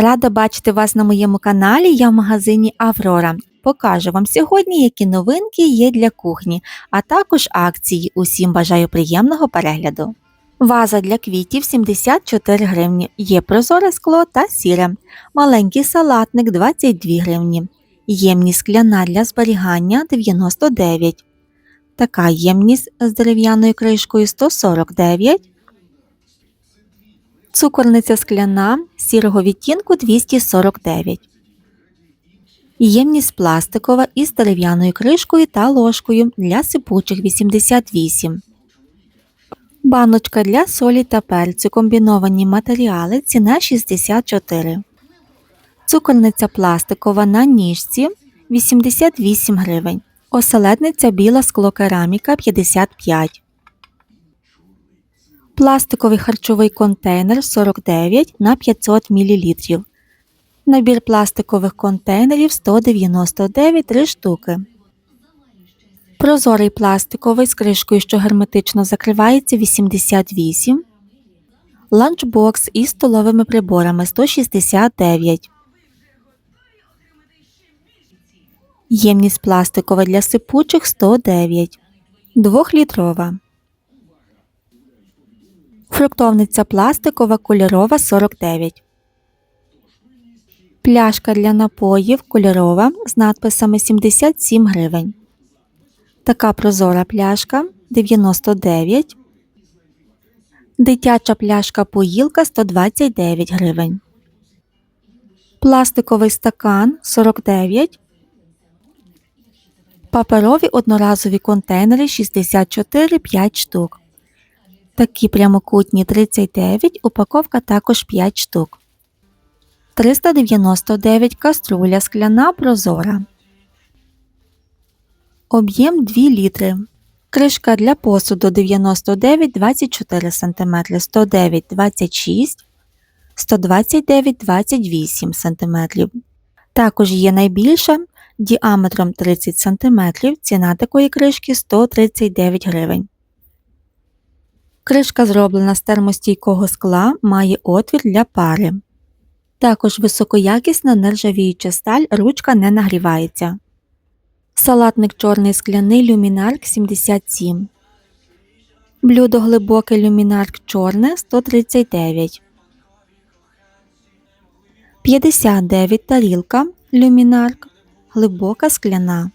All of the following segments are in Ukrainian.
Рада бачити вас на моєму каналі. Я в магазині Аврора. Покажу вам сьогодні, які новинки є для кухні, а також акції. Усім бажаю приємного перегляду. Ваза для квітів 74 гривні. Є прозоре скло та сіре. Маленький салатник 22 гривні. Ємність скляна для зберігання 99. Така ємність з дерев'яною кришкою 149. Цукорниця скляна сірого відтінку 249. Ємність пластикова із дерев'яною кришкою та ложкою для сипучих 88. Баночка для солі та перцю комбіновані матеріали ціна 64. Цукорниця пластикова на ніжці 88 гривень. Оселедниця біла склокераміка 55. Пластиковий харчовий контейнер 49 на 500 мл. Набір пластикових контейнерів 199 3 штуки. Прозорий пластиковий з кришкою, що герметично закривається 88. Ланчбокс із столовими приборами 169. Ємність пластикова для сипучих 109. 2-літрова. Фруктовниця пластикова кольорова 49. Пляшка для напоїв кольорова з надписами 77 гривень. Така прозора пляшка 99. Дитяча пляшка поїлка 129 гривень. Пластиковий стакан 49. Паперові одноразові контейнери 64 5 штук. Такі прямокутні 39, упаковка також 5 штук. 399 каструля скляна прозора. Об'єм 2 літри. Кришка для посуду 99 24 см, 109 26 129 28 см. Також є найбільша діаметром 30 см. Ціна такої кришки 139 гривень. Кришка зроблена з термостійкого скла, має отвір для пари. Також високоякісна нержавіюча сталь, ручка не нагрівається. Салатник чорний скляний люмінарк 77. Блюдо глибоке люмінарк чорне 139. 59 тарілка люмінарк. Глибока скляна.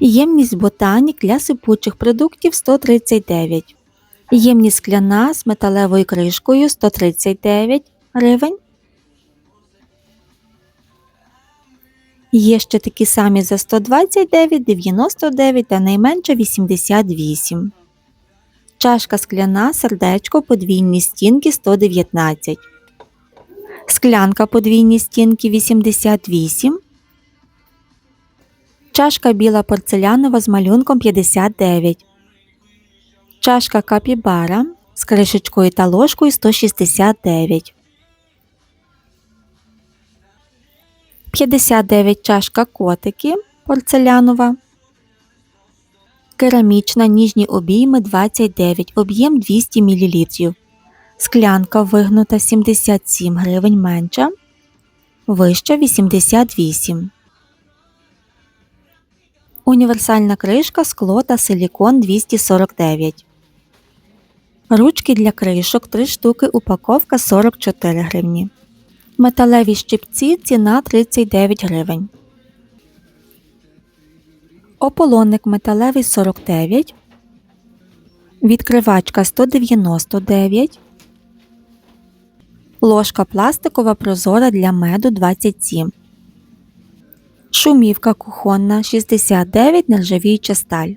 Ємність ботанік для сипучих продуктів 139. Ємність скляна з металевою кришкою 139 гривень. Є ще такі самі за 129, 99 та найменше 88. Чашка скляна, сердечко, подвійні стінки 119. Склянка подвійні стінки 88. Чашка біла порцелянова з малюнком 59. Чашка капібара з кришечкою та ложкою 169. 59 чашка котики порцелянова. Керамічна ніжні обійми 29, об'єм 200 мл. Склянка вигнута 77 гривень менша. Вища 88. Універсальна кришка скло та силікон 249. Ручки для кришок 3 штуки упаковка 44 гривні. Металеві щипці ціна 39 гривень. Ополонник металевий 49. Відкривачка 199. Ложка пластикова прозора для меду 27. Шумівка кухонна 69 нержавіюча сталь.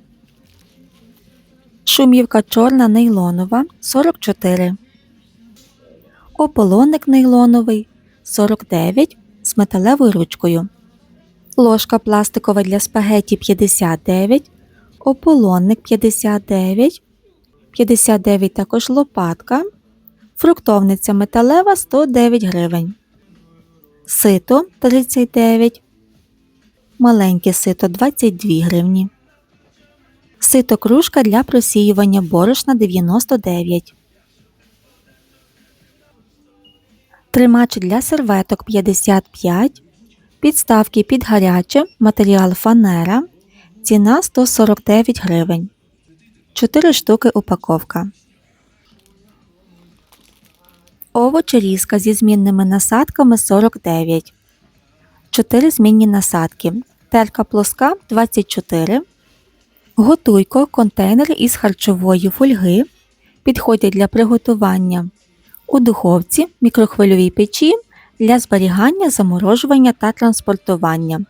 Шумівка чорна нейлонова 44. Ополонник нейлоновий 49 з металевою ручкою. Ложка пластикова для спагеті 59. Ополонник 59. 59 також лопатка. Фруктовниця металева 109 гривень. Сито 39. Маленьке сито 22 гривні. Сито кружка для просіювання борошна 99. Тримач для серветок 55, підставки під гаряче, матеріал фанера, ціна 149 гривень. 4 штуки упаковка. Овочерізка зі змінними насадками 49. 4 змінні насадки. Терка плоска 24. Готуйко контейнери із харчової фольги. Підходять для приготування у духовці, мікрохвильовій печі для зберігання, заморожування та транспортування.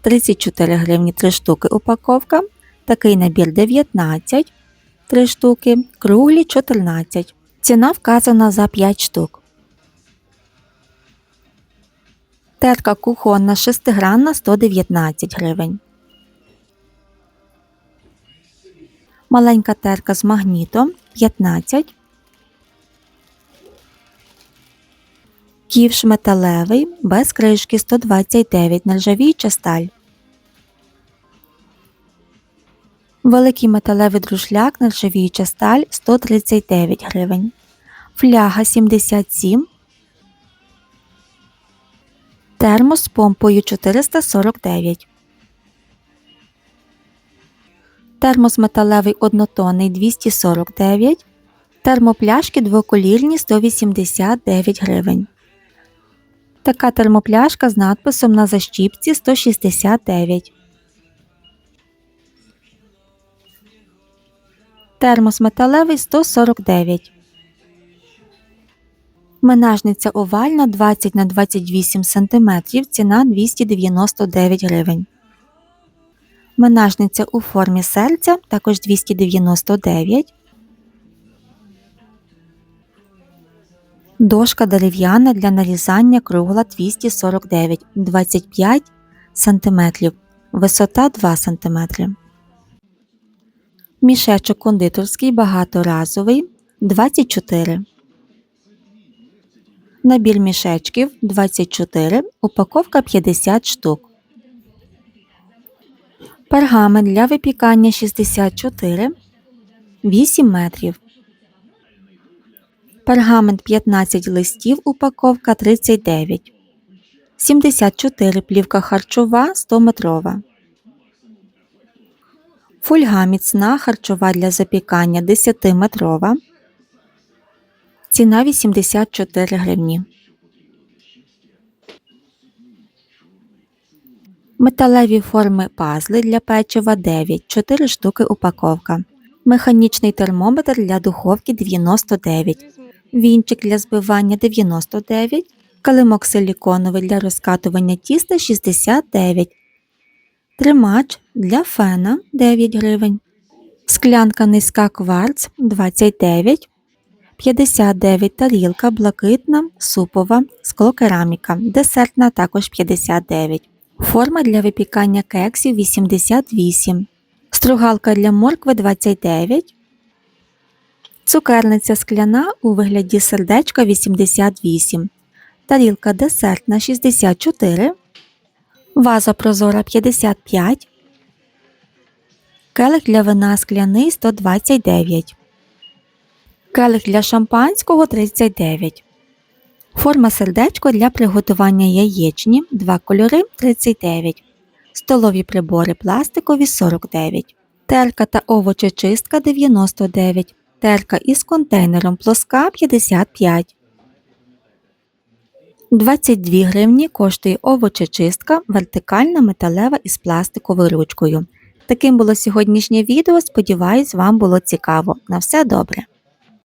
34 гривні 3 штуки упаковка. Такий набір 19 3 штуки, круглі 14. Ціна вказана за 5 штук. Терка кухонна шестигранна 119 гривень. Маленька терка з магнітом 15. Ківш металевий без кришки 129 нержавіюча сталь. Великий металевий друшляк нержавіюча сталь 139 гривень. Фляга 77. Термос з помпою 449. Термос металевий однотонний 249. Термопляшки двоколірні 189 гривень. Така термопляшка з надписом на защіпці 169. Термос металевий 149. Менажниця овальна 20 на 28 см. Ціна 299 гривень. Менажниця у формі серця також 299. Дошка дерев'яна для нарізання кругла 249 25 см. Висота 2 см. Мішечок кондитерський багаторазовий 24. Набір мішечків 24. Упаковка 50 штук. Пергамент для випікання 64 8 метрів. Пергамент 15 листів. Упаковка 39. 74 плівка харчова 100 метрова. Фольга міцна харчова для запікання 10-метрова. Ціна 84 гривні. Металеві форми пазли для печива 9, 4 штуки упаковка. Механічний термометр для духовки 99. Вінчик для збивання 99. Калимок силіконовий для розкатування тіста 69. Тримач для фена 9 гривень. Склянка низька кварц 29. 59 тарілка блакитна, супова, склокераміка, десертна також 59. Форма для випікання кексів 88. Стругалка для моркви 29. Цукерниця скляна у вигляді сердечка 88. Тарілка десертна 64. Ваза прозора 55. Келих для вина скляний 129. Келих для шампанського 39. Форма сердечко для приготування яєчні 2 кольори 39. Столові прибори пластикові 49. Терка та овочечистка 99. Терка із контейнером плоска 55. 22 гривні коштує овочечистка вертикальна металева із пластиковою ручкою. Таким було сьогоднішнє відео. Сподіваюсь, вам було цікаво. На все добре!